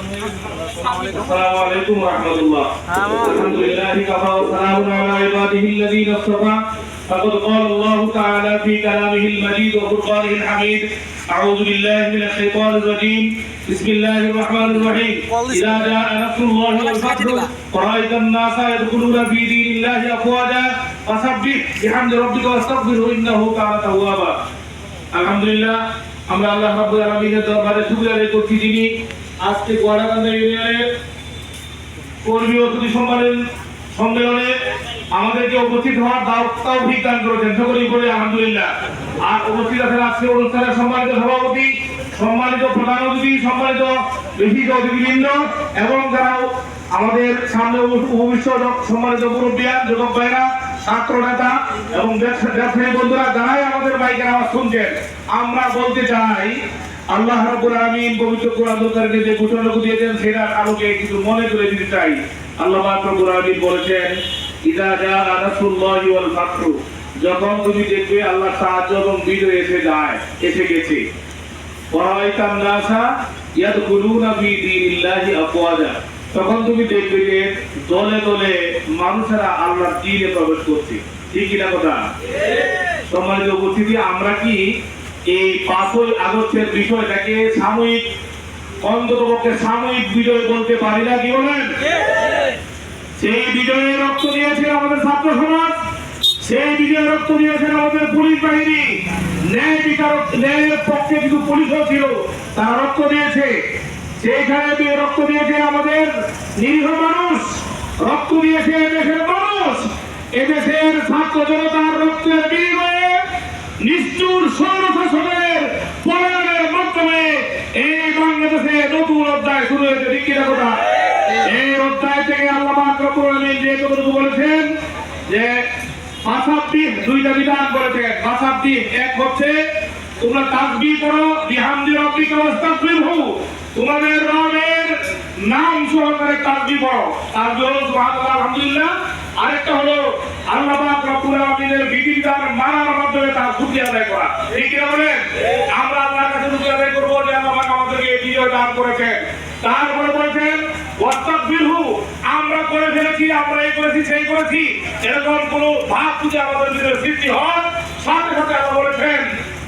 السلام عليكم ورحمة الله الحمد لله كفى وسلام على عباده الذين اصطفى فقد قال الله تعالى في كلامه المجيد وفرقانه الحميد أعوذ بالله من الشيطان الرجيم بسم الله الرحمن الرحيم إذا جاء نصر الله والفتح ورأيت الناس يدخلون في دين الله أفواجا فسبح بحمد ربك واستغفره إنه كان توابا الحمد لله আমরা আল্লাহ রাব্বুল আলামিনের দরবারে শুকরিয়া আদায় করছি যিনি আজকে গোয়ালাকান্দা ইউনিয়নের কর্মী ও সুধী সম্মেলন আমাদেরকে উপস্থিত হওয়ার দাও তৌফিক দান করেছেন। সকলেই বলে আলহামদুলিল্লাহ। আর উপস্থিত আছেন আজকে অনুষ্ঠানের সম্মানিত সভাপতি, সম্মানিত প্রধান অতিথি, সম্মানিত বিশিষ্ট অতিথিবৃন্দ এবং যারা আমাদের সামনে ভবিষ্যৎ সম্মানিত মুরব্বিয়ান যুবক ভাইরা, ছাত্র নেতা এবং ব্যবসা- ব্যবসায়ী বন্ধুরা, যারাই আমাদের বাইকের আওয়াজ শুনছেন, আমরা বলতে চাই আল্লাহ রাব্বুল আলামিন পবিত্র কোরআন কারিমে যে ঘোষণাটুকু দিয়েছেন সেটার আলোকে কিছু মনে করে দিতে চাই। আল্লাহ পাক রব্বুল আলামিন বলেছেন ইদা জা নাসরুল্লাহি ওয়াল ফাতহু যখন তুমি দেখবে আল্লাহ সাহায্য এবং বিজয় এসে যায় এসে গেছে। ওয়ারাইতান নাসা ইয়াদখুলুনা ফি দীনিল্লাহি আফওয়াজা তখন তুমি দেখবে যে দলে দলে মানুষেরা আল্লাহর দ্বীনে প্রবেশ করছে। ঠিক কিনা কথা? সম্মানিত উপস্থিতি আমরা কি এই পাঁচই আগস্টের বিষয়টাকে সাময়িক অন্তত পক্ষে সাময়িক বিজয় বলতে পারি না, কি বলেন? সেই রক্ত দিয়েছে আমাদের ছাত্র সমাজ, সেই রক্ত দিয়েছেন আমাদের পুলিশ বাহিনী। ন্যায় বিচারক, ন্যায়ের পক্ষে কিছু পুলিশও ছিল, তারা রক্ত দিয়েছে। সেইখানে রক্ত দিয়েছে আমাদের নিরীহ মানুষ, রক্ত দিয়েছে এদেশের মানুষ, এদেশের ছাত্র জনতার রক্তের বিনিময়ে নিষ্ঠুর সৌর শাসনের পলায়নের মাধ্যমে এই বাংলাদেশে নতুন অধ্যায় শুরু হয়েছে কিনা কথা? এই অধ্যায় থেকে আল্লাহ যে বলেছেন, যে মাসাব্বিহ দুইটা বিধান করেছেন মাসাব্বিহ এক হচ্ছে, তোমরা তাসবিহ করো তোমাদের রবের নাম সহকারে তাসবিহ করো তাসবিহ হলো সুবহানাল্লাহ, আলহামদুলিল্লাহ। আরেকটা হলো আল্লাহ পাক রব্বুল আলামিনের বিধিবিধান মানার মাধ্যমে তার শুকরিয়া আদায় করা। এই কি বলেন? আমরা আল্লাহর কাছে শুকরিয়া আদায় করব যে আল্লাহ পাক আমাদেরকে এই বিজয় দান করেছেন। তারপরে বলেছেন, ওয়াস্তাগফিরহু, আমরা করে ফেলেছি, আমরা এই করেছি, সেই করেছি। এরকম কোনো ভাব যদি আমাদের ভিতরে সৃষ্টি হয়, সাথে সাথে আল্লাহ বলেছেন,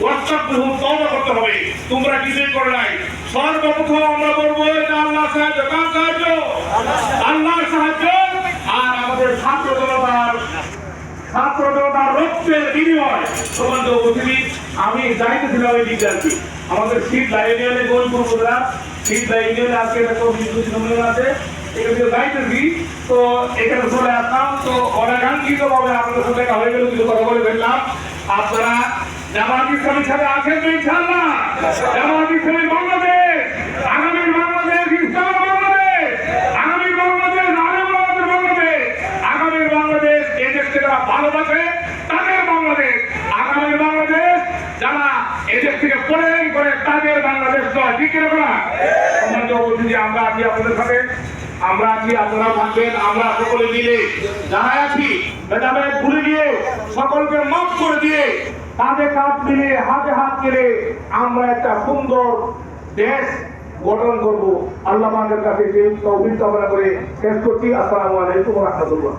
ওয়াস্তাগফিরহু, তওবা করতে হবে। তোমরা কিছুই করে নাই। সর্বপ্রথম সাহায্য কার সাহায্য? আল্লাহর সাহায্য। আর আমাদের ছাত্র জনতার ছাত্র জনতার রক্তের বিনিময়। সমাজ উপস্থিতি আমি যাইতেছিলাম এই দিকে আমাদের শীত লাইনিয়ানে গোলপুর উপজেলা শীত লাইনিয়ানে আজকে একটা কর্মী সম্মেলন আছে। এখানে দিয়ে তো এখানে চলে আসলাম। তো অনাকাঙ্ক্ষিত ভাবে আপনাদের সাথে দেখা হয়ে গেল কিছু কথা বলে ফেললাম। আপনারা জামাত ইসলামীর সাথে আছেন তো ইনশাআল্লাহ? জামাত ইসলামী বাংলাদেশ আগামী বাংলাদেশ ইসলাম বাংলাদেশ আগামী বাংলাদেশ আগামী বাংলাদেশ বাংলাদেশ আগামীর বাংলাদেশ এই দেশকে যারা ভালোবাসে তাদের বাংলাদেশ আগামীর বাংলাদেশ এদেশ থেকে পলায়ন করে তাদের বাংলাদেশ নয় ঠিক সম্মানিত আমরা আছি আপনাদের সাথে। আমরা আছি, আপনারা থাকবেন, আমরা সকলে মিলে যারা আছি, ভেদাভেদ ভুলে গিয়ে সকলকে মাফ করে দিয়ে কাঁধে কাঁধ মিলে হাতে হাত মিলে আমরা একটা সুন্দর দেশ গঠন করব। আল্লাহ আমাদের কাছে যে তৌফিক কামনা করে শেষ করছি। আসসালামু আলাইকুম রহমতুল্লাহ।